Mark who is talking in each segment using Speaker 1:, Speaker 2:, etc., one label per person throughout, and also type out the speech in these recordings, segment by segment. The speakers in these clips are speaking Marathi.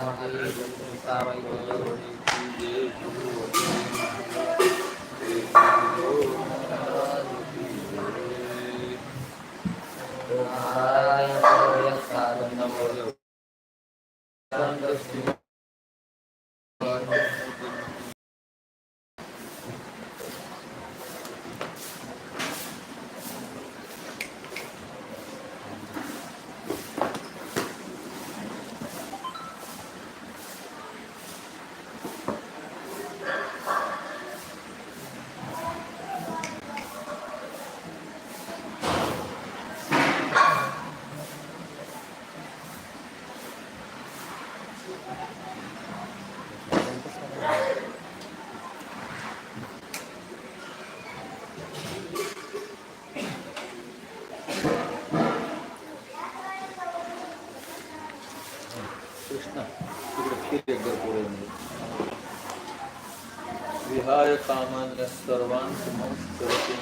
Speaker 1: कृष्ण विहाय कामान्य सर्वान् समस्तरतीं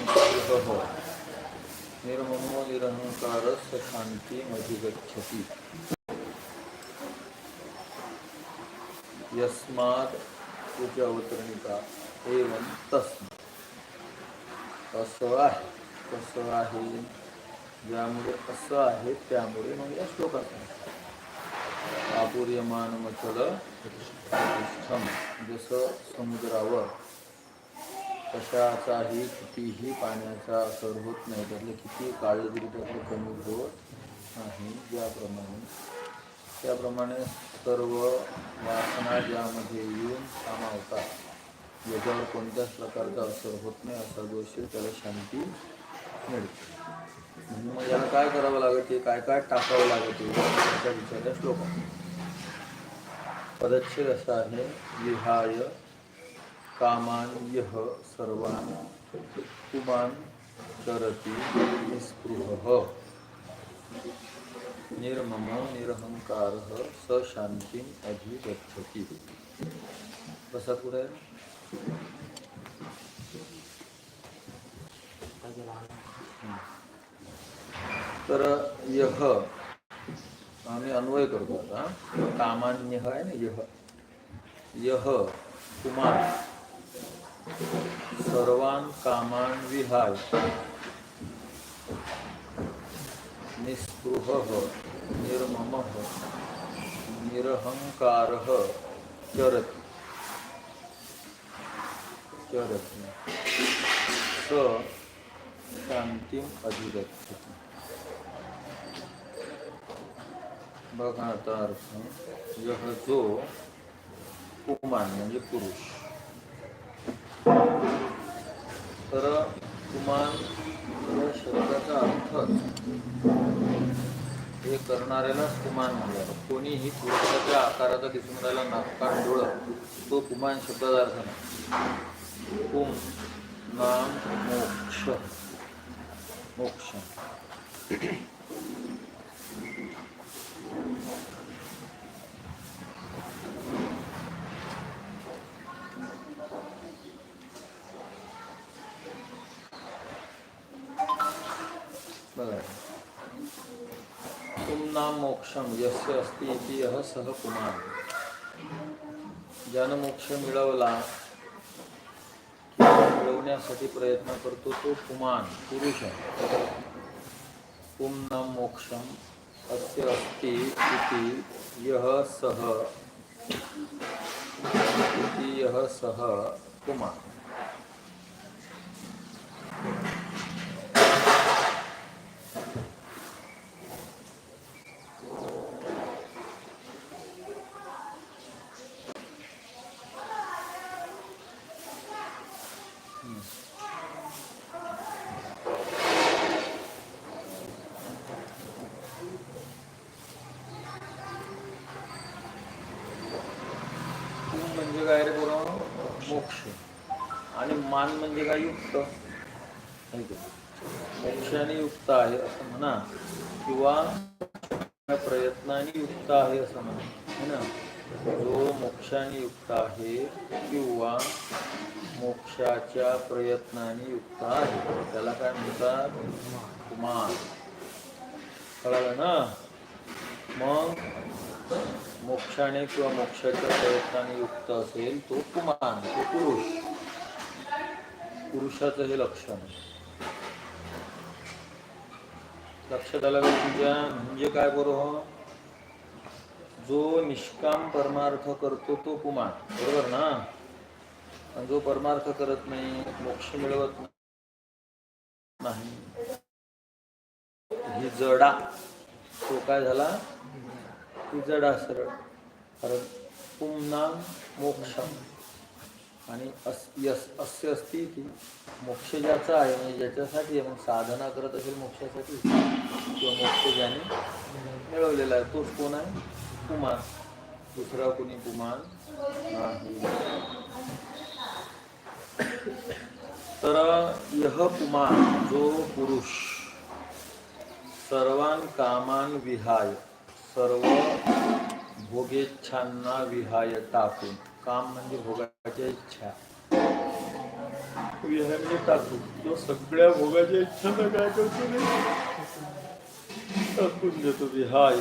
Speaker 1: निर्ममो निरहंकार शांती अधिगच्छति यस्मात् तुझ्या अवतरणिका एवं तस्म। असं आहे कसं आहे ज्यामुळे असं आहे त्यामुळे मग या श्लोकात आहे. आपूर्यमानमचल जसं समुद्रावर। कशाचाही कितीही पाण्याचा असर होत नाही. त्यातले किती काळजी दिली त्यातलं कमी होत नाही ज्याप्रमाणे त्याप्रमाणे सर्व वासना ज्यामध्ये येऊन सामावतात याच्यावर कोणत्याच प्रकारचा असर होत नाही असा जो त्याला शांती मिळते. म्हणून मग याला काय करावं लागते काय काय टाकावं लागते त्याच्या विचारल्या श्लोक पदच्छेद असा आहे विहाय कामान यह सर्वान कुमान करती निस्पृह। निर्मम निरहंकार स शांती अधिगच्छति कसा पुढे। तर यह आम्ही अन्वय करतो आता कामान्य आहे ना यह यह कुमार। सर्वान कामान विहाय। निस्पृह निर्मम निरहंकार चरति। चरति। स शांतीम अधिगच्छति। बघा आता अर्थ यह जो कुमान म्हणजे पुरुष। कुमान या शब्दाचा अर्थ हे करणाऱ्यालाच कुमान म्हणलं कोणीही पुरुषाच्या आकाराचा दिसून राहिला नाकान डोळं तो कुमान शब्दाचा अर्थ नाही. कुम नाम मोक्ष. मोक्ष. बघा तुम मोक्षम यस्य अस्ति इति यह सह कुमार ज्यानं मोक्ष मिळवला मिळवण्यासाठी प्रयत्न करतो तो कुमान पुरुष आहे. तुम मोक्षम अस्य अस्ति इति यह सह इति यह सह कुमार कुम म्हणजे काय रे बरं मोक्ष आणि मान म्हणजे काय युक्त? मोक्षाने युक्त आहे असं म्हणा किंवा प्रयत्नाने युक्त आहे असं म्हणा. है ना? जो मोक्षाने युक्त आहे किंवा मोक्षाच्या प्रयत्नाने युक्त आहे त्याला काय म्हणतात? कुमार कळालं ना? मग मोक्षाने किंवा मोक्षाच्या प्रयत्नाने युक्त असेल तो कुमान तो पुरुष. पुरुषाचं हे लक्षण. लक्षात आलं का तुझ्या म्हणजे काय बरोबर जो निष्काम परमार्थ करतो तो कुमार बरोबर ना? आणि जो परमार्थ करत नाही मोक्ष मिळवत नाही. ही जडा. तो काय झाला? ती जडा सरळ. कारण पुमनाम मोक्ष. आणि अस यस अस्य असती की मोक्ष ज्याचा आहे म्हणजे ज्याच्यासाठी आहे मग साधना करत असेल मोक्षासाठी किंवा मोक्ष ज्याने मिळवलेला आहे. तोच कोण आहे? कुमान दुसरा कोणी पुमान नाही. तर यह पुमान जो पुरुष सर्वान कामान विहाय. सर्व भोगेच्छांना विहाय टाकून. काम म्हणजे भोगाच्या इच्छा. विहाय म्हणजे टाकून. जो सगळ्या भोगाच्या इच्छांना काय करतो टाकून देतो विहाय.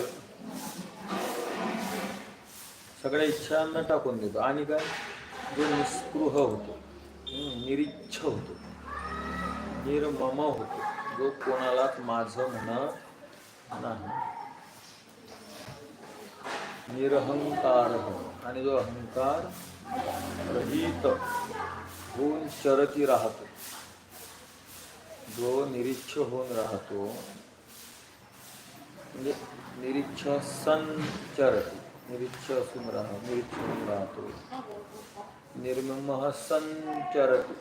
Speaker 1: सगळ्या इच्छांना टाकून देतो. आणि काय? जो निस्पृह होतो. निरीच्छ होतो. निर्मम होतो. जो कोणालाच माझं म्हणत नाही. निरहंकार हो. आणि जो अहंकार रहित होऊन चरती राहतो. जो निरीक्ष होऊन राहतो म्हणजे निरीक्ष संचरती निरीक्ष असून राह निरीक्ष होऊन राहतो. निर्मम संचरती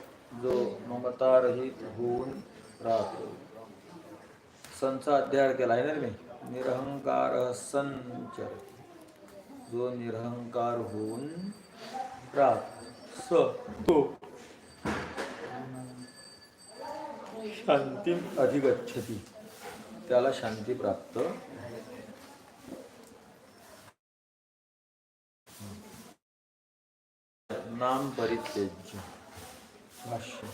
Speaker 1: जो ममतारहित होऊन राहतो. संचा अध्याय केला आहे ना मी? निरहंकार संचरती जो निरहंकार होऊन राहतो तो. शांती अधिगच्छती. त्याला शांती प्राप्त नाम परित्यज्य. भाष्य.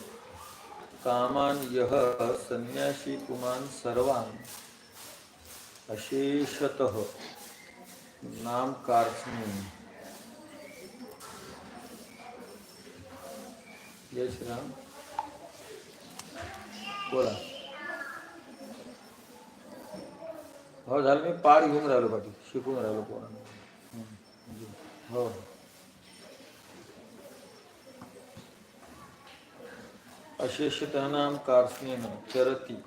Speaker 1: कामान यह संन्यासी पुमान सर्वान अशेषतः नाम कार्चनी जय श्रीराम. बोला. हो झालं मी पाठ घेऊन राहिलो पाठी. शिकून राहिलो पोरांना. हो. अशेषतः नाम कार्सनेन चरती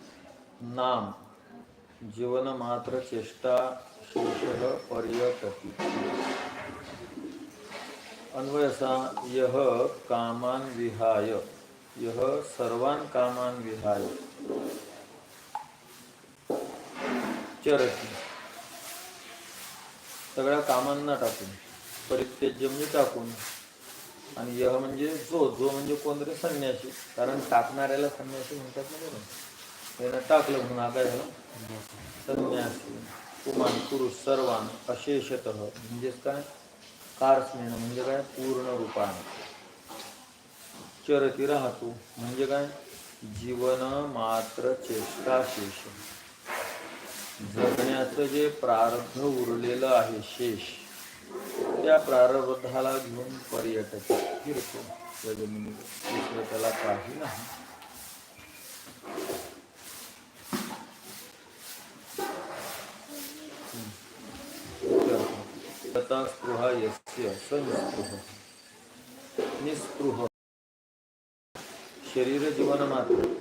Speaker 1: नाम. जीवन मात्र चेष्टा शेष पर्यटती। अन्वयसा यह कामान विहाय यह सर्वान कामान विहाय। चरती। सगळ्या कामांना टाकून परित्यज्य म्हणजे टाकून आणि यह म्हणजे जो जो म्हणजे कोण तरी संन्यासी कारण टाकणाऱ्याला संन्यासी म्हणतात ना बरोबर त्यानं टाकलं म्हणून आता झालं संन्यासी कुमान पुरुष सर्वान अशेषत म्हणजेच काय? कारस्मेन म्हणजे काय? पूर्ण रूपाने. चरती राहतो म्हणजे काय? जीवन मात्र चेष्टाशेष. जगण्याचं जे प्रारब्ध उरलेलं आहे शेष त्या प्रारब्धाला घेऊन पर्यटक फिरतो. त्या जमिनीवर. दुसरं त्याला काही नाही. तथा स्पृहा यस्य स निस्पृह। निस्पृह शरीर जीवन मात्र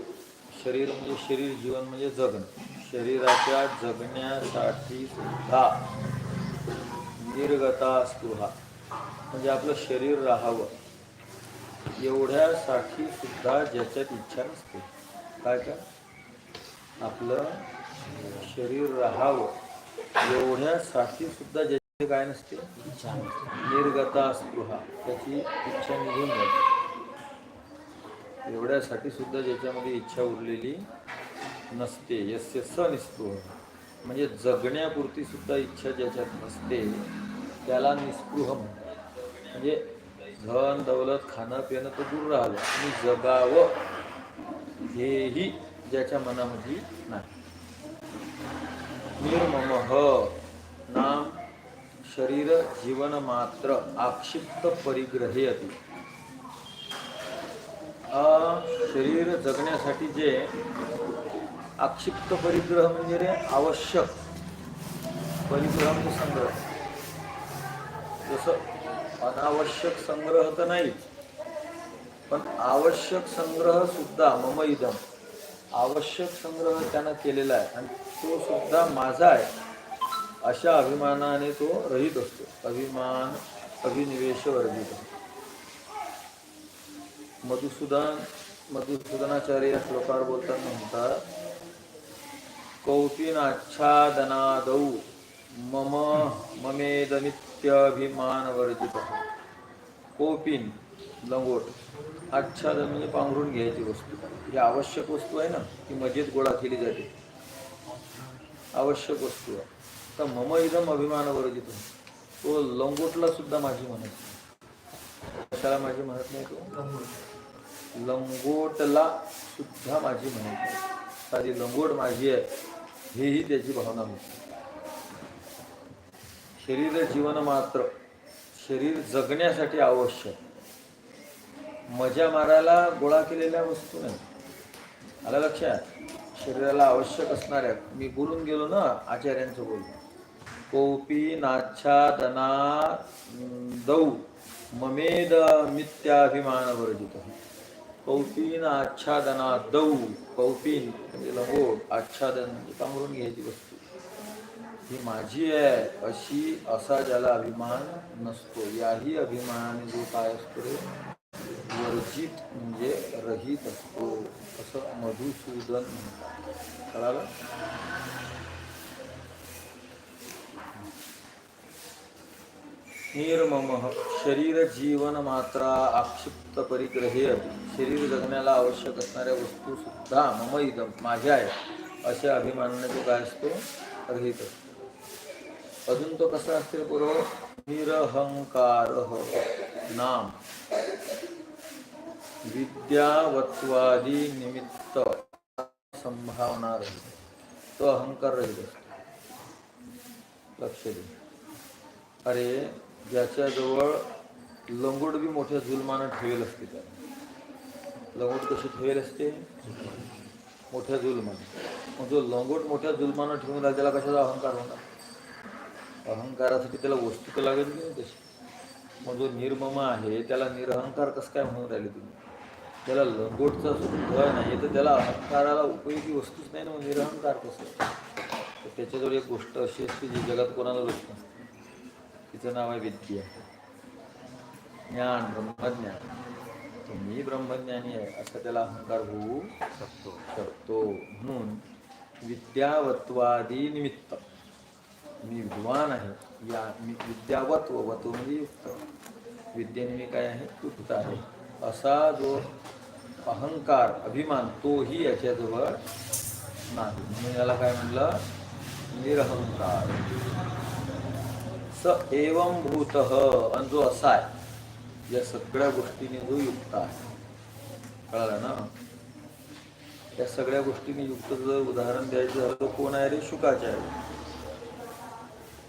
Speaker 1: शरीर म्हणजे शरीर जीवन म्हणजे जगणं. शरीराच्या जगण्यासाठी सुद्धा निर्गता स्पृहा. म्हणजे आपलं शरीर राहावं. एवढ्यासाठी सुद्धा ज्याच्यात इच्छा नसते. काय का? आपलं शरीर राहावं. एवढ्यासाठी सुद्धा ज्या काय नसते. निर्गता स्पृहा. त्याची इच्छा निघून जाते. एवढ्यासाठी सुद्धा ज्याच्यामध्ये इच्छा उरलेली नसते. यस्य स निस्पृह म्हणजे जगण्यापुरती सुद्धा इच्छा ज्याच्यात नसते त्याला निस्पृह म्हणतात. म्हणजे धन दौलत खाणं पिणं तर दूर राहिलं. आणि जगावं हेही ज्याच्या मनामध्ये नाही. निर्मम नाम शरीर जीवन मात्र आक्षिप्त परिग्रहे अति शरीर जगण्यासाठी जे आक्षिप्त परिग्रह म्हणजे रे आवश्यक परिग्रह म्हणजे संग्रह. जसं अनावश्यक संग्रह तर नाही पण आवश्यक संग्रह सुद्धा मम इदम आवश्यक संग्रह त्यानं केलेला आहे आणि तो सुद्धा माझा आहे. अशा अभिमानाने तो रहित असतो. अभिमान अभिनिवेश वर्जित असतो. मधुसूदन मधुसूदनाचार्य या श्लोकावर बोलताना म्हणतात कौपिनाच्छादनादौ मम ममेदनित्यभिमान वर्जित कौपिन लंगोट आच्छादन म्हणजे पांघरून घ्यायची वस्तू. ही आवश्यक वस्तू आहे ना ती मजेत गोळा केली जाते. आवश्यक वस्तू आहे. तर मम इदम अभिमान वर्जित तो लंगोटला सुद्धा माझी म्हणत नाही. कशाला माझी म्हणत नाही तो? लंगोटला सुद्धा माझी म्हणत नाही. साधी लंगोट माझी आहे. हेही त्याची भावना होती. शरीर जीवन मात्र शरीर जगण्यासाठी आवश्यक. मजा मारायला गोळा केलेल्या वस्तू नाही. आलं लक्षात? शरीराला आवश्यक असणाऱ्या मी बोलून गेलो ना आचार्यांचं बोल कोपी नाच्छादना दौ। ममेद मिथ्याभिमान वर्जित कौपीन आच्छादना दौ। कौपीन म्हणजे लंगोट आच्छादन म्हणजे कामरून घ्यायची वस्तू। ही माझी आहे अशी असा ज्याला अभिमान नसतो। याही अभिमानाने जो काय असतो वर्जित म्हणजे रहित असतो असं मधुसूदन म्हणतात। कळालं? निर्मम। शरीर जीवन मात्रा आक्षिप्त परिग्रहे शरीर जगण्याला आवश्यक असणाऱ्या वस्तू सुद्धा मम इदम माझ्या आहे अशा अभिमानाने तो काय असतो? रहित असतो. अजून तो कसा असतील पूर्व निरहंकार। नाम। विद्यावत्वादी निमित्त संभावना रहित। तो अहंकार रहित असतो। लक्ष दे। अरे ज्याच्याजवळ लंगोट बी मोठ्या जुलमानं ठेवेल असते त्या लंगोट कशी ठेवेल असते? मोठ्या जुलमानं. मग जो लंगोट मोठ्या जुलमानं ठेवून राहिला त्याला कशाचा अहंकार होणार? अहंकारासाठी त्याला वस्तू तर लागेल की नाही तशी? मग जो निर्मम आहे त्याला निरहंकार कसं काय म्हणून राहिले तुम्ही? त्याला लंगोटचा सुद्धा नाही तर त्याला अहंकाराला उपयोगी वस्तूच नाही ना मग निरहंकार कसं? तर त्याच्याजवळ एक गोष्ट अशी असते जी जगात कोणाला लोक नसते. तिचं नाव आहे विद्या. ज्ञान ब्रह्मज्ञान. तुम्ही ब्रह्मज्ञानी आहे असं त्याला अहंकार होऊ शकतो. शकतो. म्हणून विद्यावत्वादी निमित्त. मी विद्वान आहे या मी विद्यावत्व वत्व म्हणजे युक्त. विद्येने मी काय आहे? युक्त आहे. असा जो अहंकार अभिमान तोही याच्याजवळ नाही. म्हणून याला काय म्हणलं? निरहंकार. स एवं भूत. आणि जो असा आहे या सगळ्या गोष्टीने जो युक्त आहे. कळलं ना? या सगळ्या गोष्टीने युक्त जर उदाहरण द्यायचं झालं तर कोण आहे रे? शुकाचार्य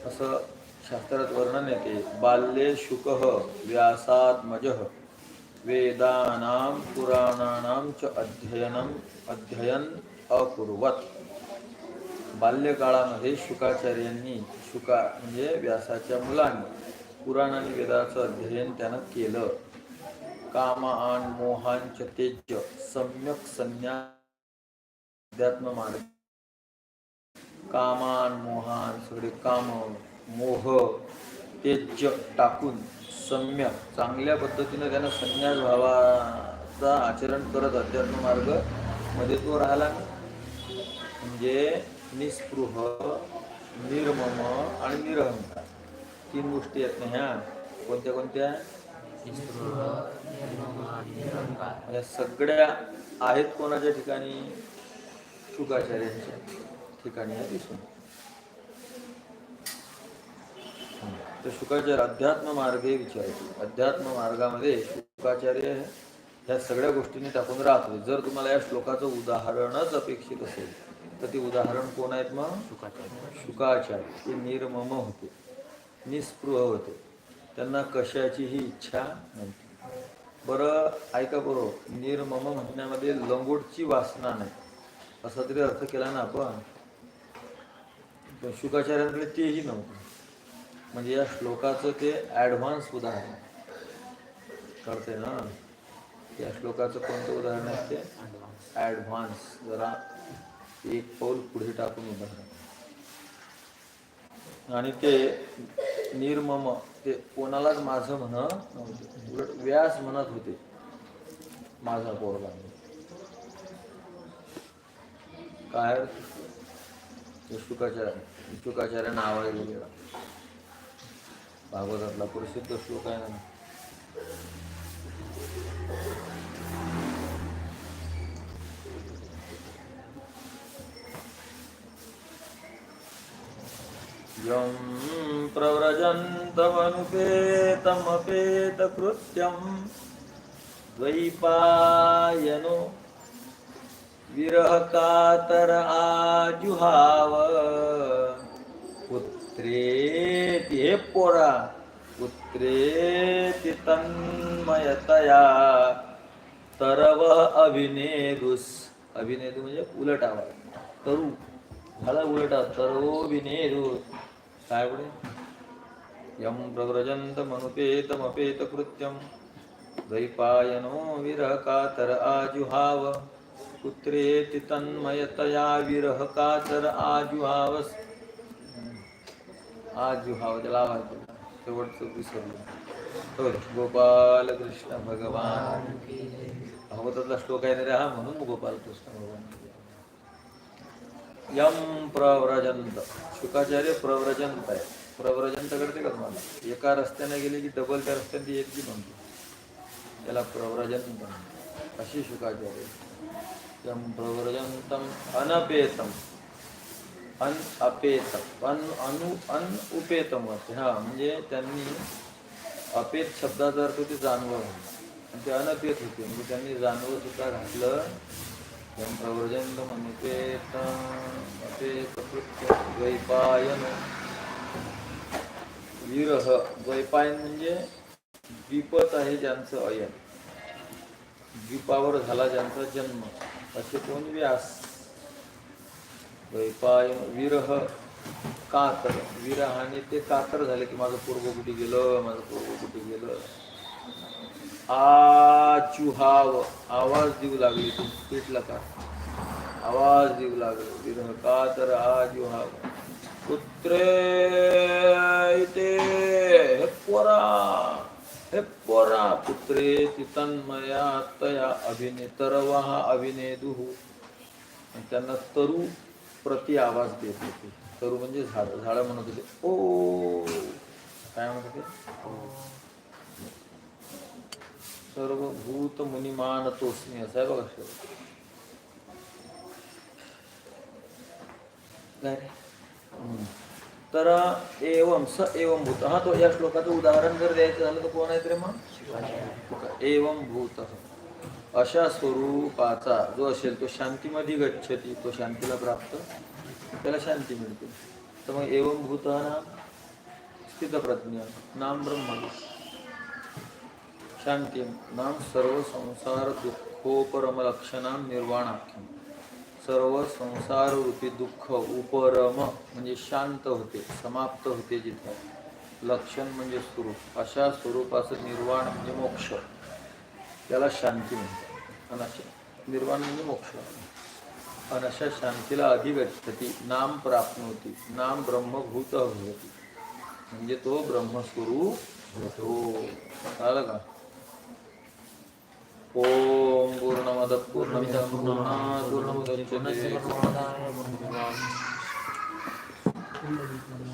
Speaker 1: असं शास्त्रात वर्णन येते बाल्ये शुक व्यासात्मज वेदानां पुराणानां च अध्ययनम अध्ययन अकुर्वत. बाल्यकाळामध्ये शुकाचार्यांनी तुकार म्हणजे व्यासाच्या मुलांनी पुराण आणि वेदाचं अध्ययन त्यानं केलं. कामान मोहांच तेज सम्यक संन्या अध्यात्म मार्ग कामान मोहान सगळे काम मोह तेज टाकून सम्यक चांगल्या पद्धतीनं त्यानं संन्यास भावाचा आचरण करत अध्यात्म मार्गमध्ये तो राहिला म्हणजे निस्पृह निर्मम आणि निरहंकार. तीन गोष्टी आहेत ना ह्या कोणत्या कोणत्या? या सगळ्या आहेत कोणाच्या ठिकाणी? शुकाचार्यांच्या ठिकाणी दिसून. तर शुकाचार्य अध्यात्म मार्गे विचारतो अध्यात्म मार्गामध्ये शुकाचार्य ह्या सगळ्या गोष्टींनी टाकून राहतो जर तुम्हाला या श्लोकाचं उदाहरणच अपेक्षित असेल तर ते उदाहरण कोण आहेत मग? शुकाचार्य. ते निर्मम होते. निस्पृह होते. त्यांना कशाचीही इच्छा नव्हती. बरं ऐका बरोबर निर्मम म्हणण्यामध्ये लंगोटची वासना नाही. असा तरी अर्थ केला ना आपण. पण शुकाचार्यांकडे तेही नव्हतं. म्हणजे या श्लोकाचं ते ॲडव्हान्स उदाहरण. कळते ना? या श्लोकाचं कोणतं उदाहरण आहे ते? ॲडव्हान्स जरा एक पाऊल पुढे टाकून उदाहरण आणि ते निर्मम ते कोणालाच माझं म्हण नव्हते उलट व्यास म्हणत होते. माझा पोरला काय शुकाचार्य शुकाचार्यांना आवाज दिलेला भागवतातला प्रसिद्ध श्लोक आहे ना? यं प्रव्रजन्तमनुपेतमपेतकृत्यं द्वैपायनो विरहकातर आजुहाव। पुत्रेति हे पोरा पुत्रेति तन्मयतया। तरव अभिनेदुस। अभिनेदू म्हणजे उलटावा तरु झाला उलटा आवाज तरवो विनेदू काय पुढे यम प्रव्रजन्तमनुपेतमपेत कृत्यं द्वैपायनो विरहकातर आजुहाव। पुत्रेति तन्मयतया विरहकातर आजुहावस। आजुहाव दिला शेवटचं विसरलो गोपाल कृष्ण भगवान. भागवतातला श्लोक आहे ना रे हा? म्हणून गोपाल कृष्ण भगवान. यम प्रव्रजंत. शुकाचार्य प्रव्रजंत आहे. प्रव्रजंत करते का तुम्हाला? एका रस्त्याने गेले की डबल त्या रस्त्याने ती एक बी म्हणतो त्याला प्रव्रजंत म्हणतो अशी शुकाचार्य यम प्रव्रजंतम अनपेतम. अन अपेतम. अन अनु अन उपेतम वाटते हा म्हणजे त्यांनी अपेत शब्दाचा अर्थ ते जानवर आणि ते अनपेत होते. म्हणजे त्यांनी जानवर सुद्धा घातलं द्वैपायन विरह. द्वैपायन म्हणजे द्वीपत आहे ज्यांचं अयन. द्वीपावर झाला ज्यांचा जन्म. असे कोण व्यास? द्वैपायन विरह कातर. विरहाने ते कातर झाले की माझं पूर्व कुठे गेलं माझं पूर्व कुठे गेलं. आचुहाव आवाज देऊ लागले पेटला का? आवाज देऊ लागले. विरह कातर आजुहाव पुत्रे इथे हे पोरा हे पोरा. पुत्रे तितन्मया तया अभिने तरवाह अभिनेदुः. आणि त्यांना तरु प्रति आवाज देत होते. तरु म्हणजे झाड झाड म्हणत होते. ओ. काय म्हणत होते? सर्व भूत मुनिमान तोस्मी असं आहे बघा? हम्म. तर एवम स एवम भूत. हा तो या श्लोकाचं उदाहरण जर द्यायचं झालं तर कोण आहे रे मग? एवम भूत. अशा स्वरूपाचा जो असेल तो शांतीमध्ये गच्छती तो शांतीला प्राप्त. त्याला शांती मिळते. तर मग एवम भूत नाम? स्थितप्रज्ञ. नाम ब्रह्म. शांती. नाम सर्व संसार दुःखोपरमलक्षणाम निर्वाणाख्यम सर्व संसार रूपी दुःख उपरम म्हणजे शांत होते समाप्त होते जिथे. लक्षण म्हणजे स्वरूप. अशा स्वरूपाचं निर्वाण म्हणजे मोक्ष. त्याला शांती म्हणतात. अनश निर्वाण म्हणजे मोक्ष. अनशा अशा शांतीला अधिगच्छती नाम प्राप्नोती नाम ब्रह्मभूत होती म्हणजे तो ब्रह्मस्वरूप होतो. कळलं का? ओम पूर्णमद पूर्णमिदं पूर्णात् पूर्णमुदच्यते
Speaker 2: पूर्णमिदं पूर्णात् पूर्णमुदच्यते